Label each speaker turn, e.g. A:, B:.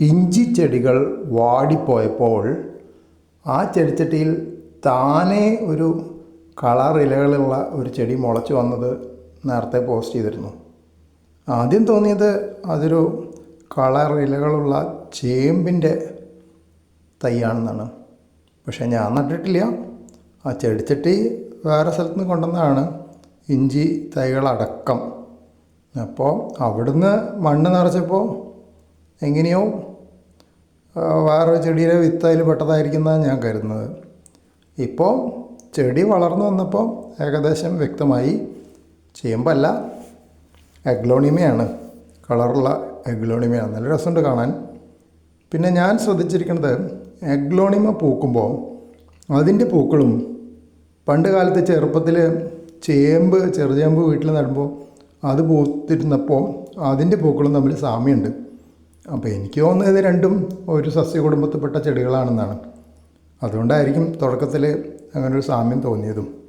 A: ഇഞ്ചി ചെടികൾ വാടിപ്പോയപ്പോൾ ആ ചെടിച്ചട്ടിയിൽ താനേ ഒരു കളർ ഇലകളുള്ള ഒരു ചെടി മുളച്ചു വന്നത് നേരത്തെ പോസ്റ്റ് ചെയ്തിരുന്നു. ആദ്യം തോന്നിയത് അതൊരു കളർ ഇലകളുള്ള ചേമ്പിന്റെ തൈയാണെന്നാണ്. പക്ഷേ ഞാൻ നട്ടിട്ടില്ല. ആ ചെടിച്ചട്ടി വേറെ സ്ഥലത്ത് നിന്ന് കൊണ്ടുവന്നതാണ്. ഇഞ്ചി തൈകളടക്കം. അപ്പോൾ അവിടുന്ന് മണ്ണ് നിറച്ചപ്പോൾ എങ്ങനെയോ വേറെ വേറൊരു ചെടിയുടെ വിത്ത് അതിൽ പെട്ടതായിരിക്കുന്നതാണ് ഞാൻ കരുതുന്നത്. ഇപ്പോൾ ചെടി വളർന്നു വന്നപ്പോൾ ഏകദേശം വ്യക്തമായി ചേമ്പല്ല എഗ്ലോണിമയാണ് കളറുള്ള എഗ്ലോണിമയാണ് നല്ല രസമുണ്ട് കാണാൻ. പിന്നെ ഞാൻ ശ്രദ്ധിച്ചിരിക്കുന്നത് എഗ്ലോണിമ പൂക്കുമ്പോൾ അതിന്റെ പൂക്കളും പണ്ട് കാലത്ത് ചെറുപ്പത്തിൽ ചേമ്പ് ചെറുചേമ്പ് വീട്ടിൽ നടുമ്പോൾ അത് പൂത്തിരുന്നപ്പോൾ അതിന്റെ പൂക്കളും തമ്മിൽ സാമ്യമുണ്ട്. അപ്പോൾ എനിക്ക് തോന്നുന്നത് രണ്ടും ഒരു സസ്യകുടുംബത്തിൽപ്പെട്ട ചെടികളാണെന്നാണ്. അതുകൊണ്ടായിരിക്കും തുടക്കത്തിൽ അങ്ങനൊരു സാമ്യം തോന്നിയതും.